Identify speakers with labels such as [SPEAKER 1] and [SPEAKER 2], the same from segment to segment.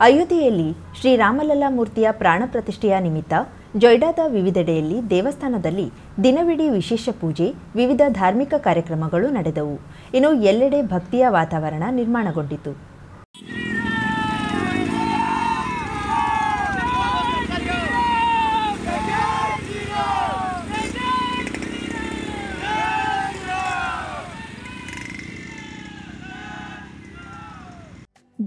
[SPEAKER 1] ಅಯೋಧ್ಯೆಯಲ್ಲಿ ಶ್ರೀರಾಮಲಲ್ಲಾ ಮೂರ್ತಿಯ ಪ್ರಾಣ ಪ್ರತಿಷ್ಠೆಯ ನಿಮಿತ್ತ ಜೊಯ್ಡಾದ ವಿವಿಧೆಡೆಯಲ್ಲಿ ದೇವಸ್ಥಾನದಲ್ಲಿ ದಿನವಿಡೀ ವಿಶೇಷ ಪೂಜೆ, ವಿವಿಧ ಧಾರ್ಮಿಕ ಕಾರ್ಯಕ್ರಮಗಳು ನಡೆದವು. ಇನ್ನು ಎಲ್ಲೆಡೆ ಭಕ್ತಿಯ ವಾತಾವರಣ ನಿರ್ಮಾಣಗೊಂಡಿತು.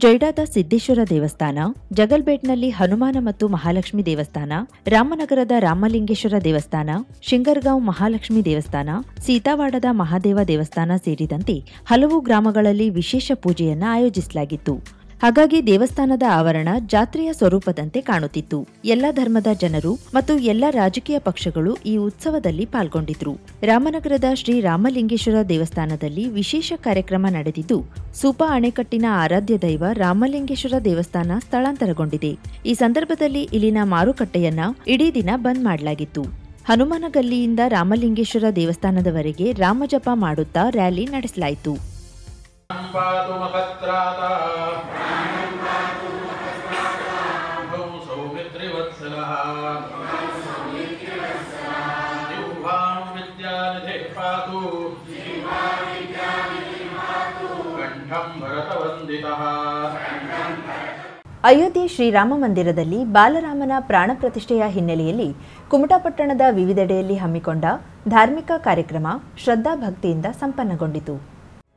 [SPEAKER 1] ಜೊಯ್ಡಾದ ಸಿದ್ದೇಶ್ವರ ದೇವಸ್ಥಾನ ಜಗಲ್ಬೇಟ್ನಲ್ಲಿ ಹನುಮಾನ ಮತ್ತು ಮಹಾಲಕ್ಷ್ಮಿ ದೇವಸ್ಥಾನ, ರಾಮನಗರದ ರಾಮಲಿಂಗೇಶ್ವರ ದೇವಸ್ಥಾನ, ಶಿಂಗರ್ಗಾಂವ್ ಮಹಾಲಕ್ಷ್ಮಿ ದೇವಸ್ಥಾನ, ಸೀತಾವಾಡದ ಮಹಾದೇವ ದೇವಸ್ಥಾನ ಸೇರಿದಂತೆ ಹಲವು ಗ್ರಾಮಗಳಲ್ಲಿ ವಿಶೇಷ ಪೂಜೆಯನ್ನು ಆಯೋಜಿಸಲಾಗಿತ್ತು. ಹಾಗಾಗಿ ದೇವಸ್ಥಾನದ ಆವರಣ ಜಾತ್ರೆಯ ಸ್ವರೂಪದಂತೆ ಕಾಣುತ್ತಿತ್ತು. ಎಲ್ಲ ಧರ್ಮದ ಜನರು ಮತ್ತು ಎಲ್ಲ ರಾಜಕೀಯ ಪಕ್ಷಗಳು ಈ ಉತ್ಸವದಲ್ಲಿ ಪಾಲ್ಗೊಂಡಿದ್ರು. ರಾಮನಗರದ ಶ್ರೀ ರಾಮಲಿಂಗೇಶ್ವರ ದೇವಸ್ಥಾನದಲ್ಲಿ ವಿಶೇಷ ಕಾರ್ಯಕ್ರಮ ನಡೆದಿದ್ದು, ಸೂಪ ಅಣೆಕಟ್ಟಿನ ಆರಾಧ್ಯ ದೈವ ರಾಮಲಿಂಗೇಶ್ವರ ದೇವಸ್ಥಾನ ಸ್ಥಳಾಂತರಗೊಂಡಿದೆ. ಈ ಸಂದರ್ಭದಲ್ಲಿ ಇಲ್ಲಿನ ಮಾರುಕಟ್ಟೆಯನ್ನ ಇಡೀ ದಿನ ಬಂದ್ ಮಾಡಲಾಗಿತ್ತು. ಹನುಮಾನಗಲ್ಲಿಯಿಂದ ರಾಮಲಿಂಗೇಶ್ವರ ದೇವಸ್ಥಾನದವರೆಗೆ ರಾಮಜಪ ಮಾಡುತ್ತಾ ರ್ಯಾಲಿ ನಡೆಸಲಾಯಿತು.
[SPEAKER 2] पातु मखत्राता भौ सौमित्रिवत्सलः जिह्वां विद्यानिधिः पातु कण्ठं भरतवन्दितः
[SPEAKER 1] ಅಯೋಧ್ಯೆ ಶ್ರೀರಾಮ ಮಂದಿರದಲ್ಲಿ ಬಾಲರಾಮನ ಪ್ರಾಣ ಪ್ರತಿಷ್ಠೆಯ ಹಿನ್ನೆಲೆಯಲ್ಲಿ ಕುಮಟಾಪಟ್ಟಣದ ವಿವಿಧೆಡೆಯಲ್ಲಿ ಹಮ್ಮಿಕೊಂಡ ಧಾರ್ಮಿಕ ಕಾರ್ಯಕ್ರಮ ಶ್ರದ್ಧಾ ಭಕ್ತಿಯಿಂದ ಸಂಪನ್ನಗೊಂಡಿತು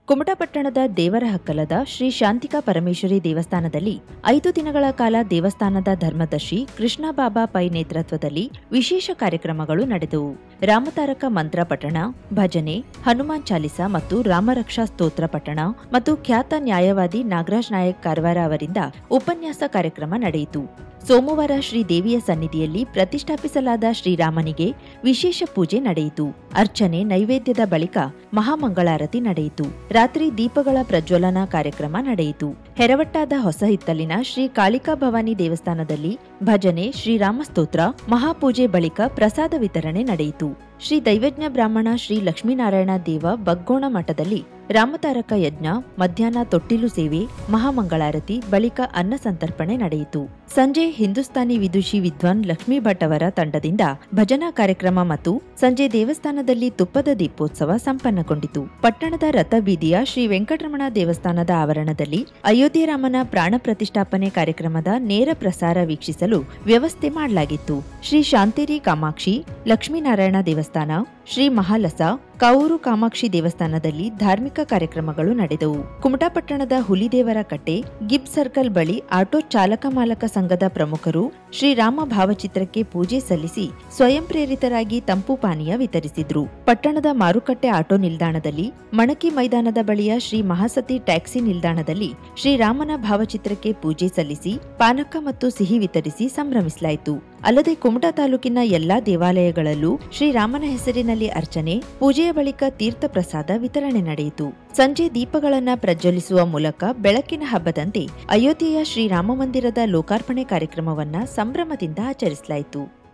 [SPEAKER 1] ಕುಮಟಾಪಟ್ಟಣದ ದೇವರಹಕ್ಕಲದ ಶ್ರೀ ಶಾಂತಿಕಾ ಪರಮೇಶ್ವರಿ ದೇವಸ್ಥಾನದಲ್ಲಿ ಐದು ದಿನಗಳ ಕಾಲ ದೇವಸ್ಥಾನದ ಧರ್ಮದರ್ಶಿ ಕೃಷ್ಣ ಬಾಬಾ ಪೈ ನೇತೃತ್ವದಲ್ಲಿ ವಿಶೇಷ ಕಾರ್ಯಕ್ರಮಗಳು ನಡೆದವು. ರಾಮತಾರಕ ಮಂತ್ರ ಪಠಣ, ಭಜನೆ, ಹನುಮಾನ್ ಚಾಲಿಸ ಮತ್ತು ರಾಮರಕ್ಷಾ ಸ್ತೋತ್ರ ಪಠಣ ಮತ್ತು ಖ್ಯಾತ ನ್ಯಾಯವಾದಿ ನಾಗರಾಜ್ ನಾಯಕ್ ಕಾರವಾರ ಅವರಿಂದ ಉಪನ್ಯಾಸ ಕಾರ್ಯಕ್ರಮ ನಡೆಯಿತು. ಸೋಮವಾರ ಶ್ರೀ ದೇವಿಯ ಸನ್ನಿಧಿಯಲ್ಲಿ ಪ್ರತಿಷ್ಠಾಪಿಸಲಾದ ಶ್ರೀರಾಮನಿಗೆ ವಿಶೇಷ ಪೂಜೆ ನಡೆಯಿತು. ಅರ್ಚನೆ, ನೈವೇದ್ಯದ ಬಳಿಕ ಮಹಾಮಂಗಳಾರತಿ ನಡೆಯಿತು. ರಾತ್ರಿ ದೀಪಗಳ ಪ್ರಜ್ವಲನ ಕಾರ್ಯಕ್ರಮ ನಡೆಯಿತು. ಹೆರವಟ್ಟಾದ ಹೊಸ ಹಿತ್ತಲಿನ ಶ್ರೀ ಕಾಳಿಕಾ ಭವಾನಿ ದೇವಸ್ಥಾನದಲ್ಲಿ ಭಜನೆ, ಶ್ರೀರಾಮ ಸ್ತೋತ್ರ, ಮಹಾಪೂಜೆ ಬಳಿಕ ಪ್ರಸಾದ ವಿತರಣೆ ನಡೆಯಿತು. ಶ್ರೀ ದೈವಜ್ಞ ಬ್ರಾಹ್ಮಣ ಶ್ರೀ ಲಕ್ಷ್ಮೀನಾರಾಯಣ ದೇವ ಬಗ್ಗೋಣ ಮಠದಲ್ಲಿ ರಾಮತಾರಕ ಯಜ್ಞ, ಮಧ್ಯಾಹ್ನ ತೊಟ್ಟಿಲು ಸೇವೆ, ಮಹಾಮಂಗಳಾರತಿ, ಬಳಿಕ ಅನ್ನ ಸಂತರ್ಪಣೆ ನಡೆಯಿತು. ಸಂಜೆ ಹಿಂದೂಸ್ತಾನಿ ವಿದುಷಿ ವಿದ್ವಾನ್ ಲಕ್ಷ್ಮೀ ಭಟ್ ಅವರ ತಂಡದಿಂದ ಭಜನಾ ಕಾರ್ಯಕ್ರಮ ಮತ್ತು ಸಂಜೆ ದೇವಸ್ಥಾನದಲ್ಲಿ ತುಪ್ಪದ ದೀಪೋತ್ಸವ ಸಂಪನ್ನಗೊಂಡಿತು. ಪಟ್ಟಣದ ರಥಬೀದಿಯ ಶ್ರೀ ವೆಂಕಟರಮಣ ದೇವಸ್ಥಾನದ ಆವರಣದಲ್ಲಿ ಅಯೋಧ್ಯೆ ರಾಮನ ಪ್ರಾಣ ಪ್ರತಿಷ್ಠಾಪನೆ ಕಾರ್ಯಕ್ರಮದ ನೇರ ಪ್ರಸಾರ ವೀಕ್ಷಿಸಲು ವ್ಯವಸ್ಥೆ ಮಾಡಲಾಗಿತ್ತು. ಶ್ರೀ ಶಾಂತೇರಿ ಕಾಮಾಕ್ಷಿ, ಲಕ್ಷ್ಮೀನಾರಾಯಣ ದೇವಸ್ಥಾನ Hasta. ಶ್ರೀ ಮಹಾಲಸ ಕಾವೂರು ಕಾಮಾಕ್ಷಿ ದೇವಸ್ಥಾನದಲ್ಲಿ ಧಾರ್ಮಿಕ ಕಾರ್ಯಕ್ರಮಗಳು ನಡೆದವು. ಕುಮಟಾಪಟ್ಟಣದ ಹುಲಿದೇವರ ಕಟ್ಟೆ ಗಿಬ್ ಸರ್ಕಲ್ ಬಳಿ ಆಟೋ ಚಾಲಕ ಮಾಲಕ ಸಂಘದ ಪ್ರಮುಖರು ಶ್ರೀರಾಮ ಭಾವಚಿತ್ರಕ್ಕೆ ಪೂಜೆ ಸಲ್ಲಿಸಿ ಸ್ವಯಂ ಪ್ರೇರಿತರಾಗಿ ತಂಪು ಪಾನೀಯ ವಿತರಿಸಿದ್ರು. ಪಟ್ಟಣದ ಮಾರುಕಟ್ಟೆ ಆಟೋ ನಿಲ್ದಾಣದಲ್ಲಿ ಮಣಕಿ ಮೈದಾನದ ಬಳಿಯ ಶ್ರೀ ಮಹಾಸತಿ ಟ್ಯಾಕ್ಸಿ ನಿಲ್ದಾಣದಲ್ಲಿ ಶ್ರೀರಾಮನ ಭಾವಚಿತ್ರಕ್ಕೆ ಪೂಜೆ ಸಲ್ಲಿಸಿ ಪಾನಕ ಮತ್ತು ಸಿಹಿ ವಿತರಿಸಿ ಸಂಭ್ರಮಿಸಲಾಯಿತು. ಅಲ್ಲದೆ ಕುಮಟಾ ತಾಲೂಕಿನ ಎಲ್ಲಾ ದೇವಾಲಯಗಳಲ್ಲೂ ಶ್ರೀರಾಮನ ಹೆಸರಿನಲ್ಲಿ ಅರ್ಚನೆ ಪೂಜೆಯ ಬಳಿಕ ತೀರ್ಥ ಪ್ರಸಾದ ವಿತರಣೆ ನಡೆಯಿತು. ಸಂಜೆ ದೀಪಗಳನ್ನು ಪ್ರಜ್ವಲಿಸುವ ಮೂಲಕ ಬೆಳಕಿನ ಹಬ್ಬದಂತೆ ಅಯೋಧ್ಯೆಯ ಶ್ರೀರಾಮ ಮಂದಿರದ ಲೋಕಾರ್ಪಣೆ ಕಾರ್ಯಕ್ರಮವನ್ನು ಸಂಭ್ರಮದಿಂದ ಆಚರಿಸಲಾಯಿತು.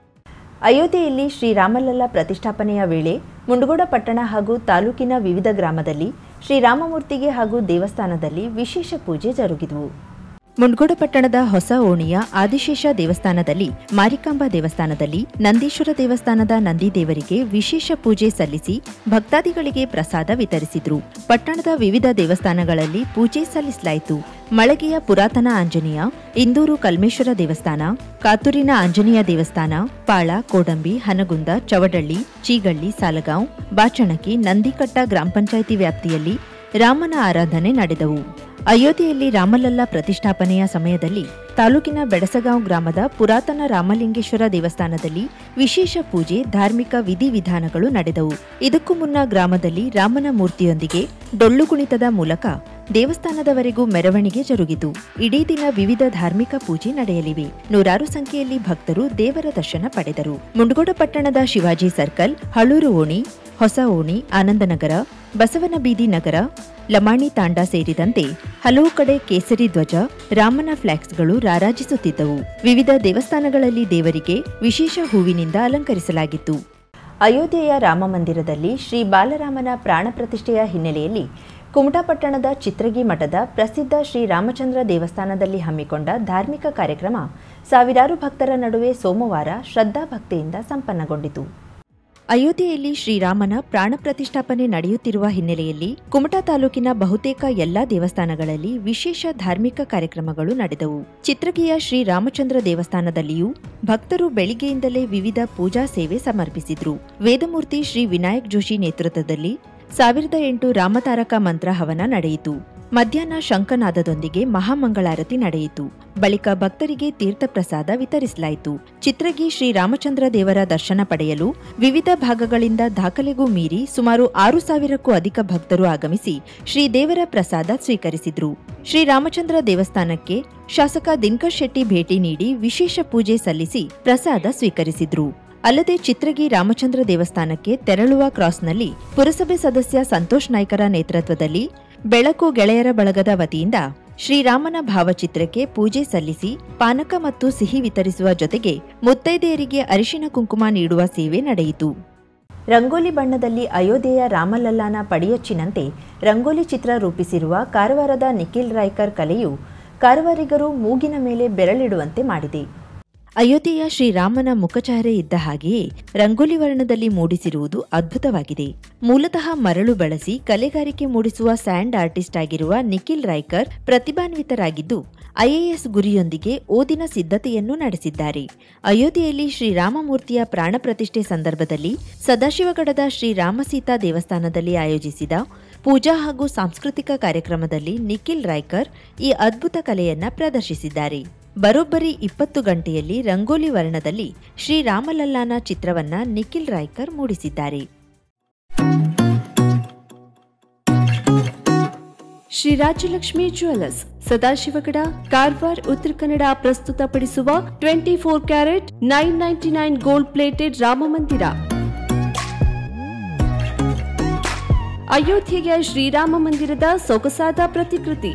[SPEAKER 1] ಅಯೋಧ್ಯೆಯಲ್ಲಿ ಶ್ರೀರಾಮಲಲ್ಲಾ ಪ್ರತಿಷ್ಠಾಪನೆಯ ವೇಳೆ ಮುಂಡಗೋಡ ಪಟ್ಟಣ ಹಾಗೂ ತಾಲೂಕಿನ ವಿವಿಧ ಗ್ರಾಮದಲ್ಲಿ ಶ್ರೀರಾಮಮೂರ್ತಿಗೆ ಹಾಗೂ ದೇವಸ್ಥಾನದಲ್ಲಿ ವಿಶೇಷ ಪೂಜೆ ಜರುಗಿದವು. ಮುಂಡಗೋಡ ಪಟ್ಟಣದ ಹೊಸ ಓಣಿಯ ಆದಿಶೇಷ ದೇವಸ್ಥಾನದಲ್ಲಿ, ಮಾರಿಕಾಂಬಾ ದೇವಸ್ಥಾನದಲ್ಲಿ, ನಂದೀಶ್ವರ ದೇವಸ್ಥಾನದ ನಂದಿ ದೇವರಿಗೆ ವಿಶೇಷ ಪೂಜೆ ಸಲ್ಲಿಸಿ ಭಕ್ತಾದಿಗಳಿಗೆ ಪ್ರಸಾದ ವಿತರಿಸಿದ್ರು. ಪಟ್ಟಣದ ವಿವಿಧ ದೇವಸ್ಥಾನಗಳಲ್ಲಿ ಪೂಜೆ ಸಲ್ಲಿಸಲಾಯಿತು. ಮಳಗೆಯ ಪುರಾತನ ಆಂಜನೇಯ, ಇಂದೂರು ಕಲ್ಮೇಶ್ವರ ದೇವಸ್ಥಾನ, ಕಾತೂರಿನ ಆಂಜನೇಯ ದೇವಸ್ಥಾನ, ಪಾಳ, ಕೋಡಂಬಿ, ಹನಗುಂದ, ಚವಡಳ್ಳಿ, ಚೀಗಳ್ಳಿ, ಸಾಲಗಾಂವ್, ಬಾಚಣಕಿ, ನಂದಿಕಟ್ಟ ಗ್ರಾಮ ಪಂಚಾಯಿತಿ ವ್ಯಾಪ್ತಿಯಲ್ಲಿ ರಾಮನ ಆರಾಧನೆ ನಡೆದವು. ಅಯೋಧ್ಯೆಯಲ್ಲಿ ರಾಮಲಲ್ಲಾ ಪ್ರತಿಷ್ಠಾಪನೆಯ ಸಮಯದಲ್ಲಿ ತಾಲೂಕಿನ ಬೆಡಸಗಾಂವ್ ಗ್ರಾಮದ ಪುರಾತನ ರಾಮಲಿಂಗೇಶ್ವರ ದೇವಸ್ಥಾನದಲ್ಲಿ ವಿಶೇಷ ಪೂಜೆ, ಧಾರ್ಮಿಕ ವಿಧಿವಿಧಾನಗಳು ನಡೆದವು. ಇದಕ್ಕೂ ಮುನ್ನ ಗ್ರಾಮದಲ್ಲಿ ರಾಮನ ಮೂರ್ತಿಯೊಂದಿಗೆ ಡೊಳ್ಳು ಕುಣಿತದ ಮೂಲಕ ದೇವಸ್ಥಾನದವರೆಗೂ ಮೆರವಣಿಗೆ ಜರುಗಿತು. ಇಡೀ ದಿನ ವಿವಿಧ ಧಾರ್ಮಿಕ ಪೂಜೆ ನಡೆಯಲಿವೆ. ನೂರಾರು ಸಂಖ್ಯೆಯಲ್ಲಿ ಭಕ್ತರು ದೇವರ ದರ್ಶನ ಪಡೆದರು. ಮುಂಡಗೋಡ ಪಟ್ಟಣದ ಶಿವಾಜಿ ಸರ್ಕಲ್, ಹಳೂರು ಓಣಿ, ಹೊಸ ಓಣಿ, ಆನಂದನಗರ ಬಸವನ ಬೀದಿ ನಗರ, ಲಮಾಣಿ ತಾಂಡ ಸೇರಿದಂತೆ ಹಲವು ಕಡೆ ಕೇಸರಿ ಧ್ವಜ, ರಾಮನ ಫ್ಲ್ಯಾಕ್ಸ್ಗಳು ರಾರಾಜಿಸುತ್ತಿದ್ದವು. ವಿವಿಧ ದೇವಸ್ಥಾನಗಳಲ್ಲಿ ದೇವರಿಗೆ ವಿಶೇಷ ಹೂವಿನಿಂದ ಅಲಂಕರಿಸಲಾಗಿತ್ತು. ಅಯೋಧ್ಯೆಯ ರಾಮ ಮಂದಿರದಲ್ಲಿ ಶ್ರೀ ಬಾಲರಾಮನ ಪ್ರಾಣ ಪ್ರತಿಷ್ಠೆಯ ಹಿನ್ನೆಲೆಯಲ್ಲಿ ಕುಮಟಾಪಟ್ಟಣದ ಚಿತ್ರಗಿ ಮಠದ ಪ್ರಸಿದ್ಧ ಶ್ರೀ ರಾಮಚಂದ್ರ ದೇವಸ್ಥಾನದಲ್ಲಿ ಹಮ್ಮಿಕೊಂಡ ಧಾರ್ಮಿಕ ಕಾರ್ಯಕ್ರಮ ಸಾವಿರಾರು ಭಕ್ತರ ನಡುವೆ ಸೋಮವಾರ ಶ್ರದ್ಧಾಭಕ್ತಿಯಿಂದ ಸಂಪನ್ನಗೊಂಡಿತು. ಅಯೋಧ್ಯೆಯಲ್ಲಿ ಶ್ರೀರಾಮನ ಪ್ರಾಣ ಪ್ರತಿಷ್ಠಾಪನೆ ನಡೆಯುತ್ತಿರುವ ಹಿನ್ನೆಲೆಯಲ್ಲಿ ಕುಮಟಾ ತಾಲೂಕಿನ ಬಹುತೇಕ ಎಲ್ಲಾ ದೇವಸ್ಥಾನಗಳಲ್ಲಿ ವಿಶೇಷ ಧಾರ್ಮಿಕ ಕಾರ್ಯಕ್ರಮಗಳು ನಡೆದವು. ಚಿತ್ರಕೀಯ ಶ್ರೀ ರಾಮಚಂದ್ರ ದೇವಸ್ಥಾನದಲ್ಲಿಯೂ ಭಕ್ತರು ಬೆಳಿಗ್ಗೆಯಿಂದಲೇ ವಿವಿಧ ಪೂಜಾ ಸೇವೆ ಸಮರ್ಪಿಸಿದ್ರು. ವೇದಮೂರ್ತಿ ಶ್ರೀ ವಿನಾಯಕ್ ಜೋಶಿ ನೇತೃತ್ವದಲ್ಲಿ ಸಾವಿರದ ಎಂಟು ರಾಮತಾರಕ ಮಂತ್ರ ಹವನ ನಡೆಯಿತು. ಮಧ್ಯಾಹ್ನ ಶಂಕನಾದದೊಂದಿಗೆ ಮಹಾಮಂಗಳಾರತಿ ನಡೆಯಿತು. ಬಳಿಕ ಭಕ್ತರಿಗೆ ತೀರ್ಥ ಪ್ರಸಾದ ವಿತರಿಸಲಾಯಿತು. ಚಿತ್ರಗಿ ಶ್ರೀ ರಾಮಚಂದ್ರ ದೇವರ ದರ್ಶನ ಪಡೆಯಲು ವಿವಿಧ ಭಾಗಗಳಿಂದ ದಾಖಲೆಗೂ ಮೀರಿ ಸುಮಾರು ಆರು ಸಾವಿರಕ್ಕೂ ಅಧಿಕ ಭಕ್ತರು ಆಗಮಿಸಿ ಶ್ರೀ ದೇವರ ಪ್ರಸಾದ ಸ್ವೀಕರಿಸಿದ್ರು. ಶ್ರೀರಾಮಚಂದ್ರ ದೇವಸ್ಥಾನಕ್ಕೆ ಶಾಸಕ ದಿನಕರ್ ಶೆಟ್ಟಿ ಭೇಟಿ ನೀಡಿ ವಿಶೇಷ ಪೂಜೆ ಸಲ್ಲಿಸಿ ಪ್ರಸಾದ ಸ್ವೀಕರಿಸಿದ್ರು. ಅಲ್ಲದೆ ಚಿತ್ರಗಿ ರಾಮಚಂದ್ರ ದೇವಸ್ಥಾನಕ್ಕೆ ತೆರಳುವ ಕ್ರಾಸ್ನಲ್ಲಿ ಪುರಸಭೆ ಸದಸ್ಯ ಸಂತೋಷ್ ನಾಯ್ಕರ ನೇತೃತ್ವದಲ್ಲಿ ಬೆಳಕು ಗೆಳೆಯರ ಬಳಗದ ವತಿಯಿಂದ ಶ್ರೀರಾಮನ ಭಾವಚಿತ್ರಕ್ಕೆ ಪೂಜೆ ಸಲ್ಲಿಸಿ ಪಾನಕ ಮತ್ತು ಸಿಹಿ ವಿತರಿಸುವ ಜೊತೆಗೆ ಮುತ್ತೈದೆಯರಿಗೆ ಅರಿಶಿನ ಕುಂಕುಮ ನೀಡುವ ಸೇವೆ ನಡೆಯಿತು. ರಂಗೋಲಿ ಬಣ್ಣದಲ್ಲಿ ಅಯೋಧ್ಯೆಯ ರಾಮಲಲ್ಲಾನ ಪಡಿಯಚ್ಚಿನಂತೆ ರಂಗೋಲಿ ಚಿತ್ರ ರೂಪಿಸಿರುವ ಕಾರವಾರದ ನಿಖಿಲ್ ರಾಯ್ಕರ್ ಕಲೆಯು ಕಾರವಾರಿಗರು ಮೂಗಿನ ಮೇಲೆ ಬೆರಳಿಡುವಂತೆ ಮಾಡಿದೆ. ಅಯೋಧ್ಯೆಯ ಶ್ರೀರಾಮನ ಮುಖಚಹರೆ ಇದ್ದ ಹಾಗೆಯೇ ರಂಗೋಲಿ ವರ್ಣದಲ್ಲಿ ಮೂಡಿಸಿರುವುದು ಅದ್ಭುತವಾಗಿದೆ. ಮೂಲತಃ ಮರಳು ಬಳಸಿ ಕಲೆಗಾರಿಕೆ ಮೂಡಿಸುವ ಸ್ಯಾಂಡ್ ಆರ್ಟಿಸ್ಟ್ ಆಗಿರುವ ನಿಖಿಲ್ ರಾಯ್ಕರ್ ಪ್ರತಿಭಾನ್ವಿತರಾಗಿದ್ದು ಐಎಎಸ್ ಗುರಿಯೊಂದಿಗೆ ಓದಿನ ಸಿದ್ಧತೆಯನ್ನು ನಡೆಸಿದ್ದಾರೆ. ಅಯೋಧ್ಯೆಯಲ್ಲಿ ಶ್ರೀರಾಮಮೂರ್ತಿಯ ಪ್ರಾಣ ಪ್ರತಿಷ್ಠೆ ಸಂದರ್ಭದಲ್ಲಿ ಸದಾಶಿವಗಡದ ಶ್ರೀರಾಮಸೀತಾ ದೇವಸ್ಥಾನದಲ್ಲಿ ಆಯೋಜಿಸಿದ ಪೂಜಾ ಹಾಗೂ ಸಾಂಸ್ಕೃತಿಕ ಕಾರ್ಯಕ್ರಮದಲ್ಲಿ ನಿಖಿಲ್ ರಾಯ್ಕರ್ ಈ ಅದ್ಭುತ ಕಲೆಯನ್ನ ಪ್ರದರ್ಶಿಸಿದ್ದಾರೆ. ಬರೋಬ್ಬರಿ ಇಪ್ಪತ್ತು ಗಂಟೆಯಲ್ಲಿ ರಂಗೋಲಿ ವರ್ಣದಲ್ಲಿ ಶ್ರೀರಾಮಲಲ್ಲಾನ ಚಿತ್ರವನ್ನ ನಿಖಿಲ್ ರಾಯ್ಕರ್ ಮೂಡಿಸಿದ್ದಾರೆ.
[SPEAKER 3] ಶ್ರೀ ರಾಜಲಕ್ಷ್ಮಿ ಜ್ಯುವೆಲರ್ಸ್ ಸದಾಶಿವಗಡ, ಕಾರ್ವಾರ್, ಉತ್ತರ ಕನ್ನಡ ಪ್ರಸ್ತುತಪಡಿಸುವ twenty four carat nine ninety nine gold plated Rama Mandir. ಅಯೋಧ್ಯೆಯ ಶ್ರೀರಾಮ ಮಂದಿರದ ಸೊಗಸಾದ ಪ್ರತಿಕೃತಿ.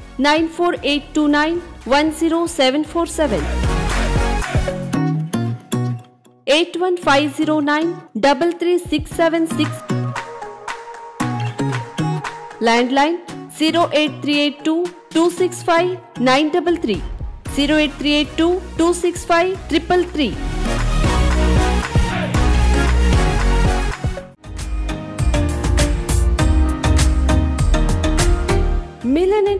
[SPEAKER 3] 94829 81509 33676 Landline 08382 265 933 08382 265 333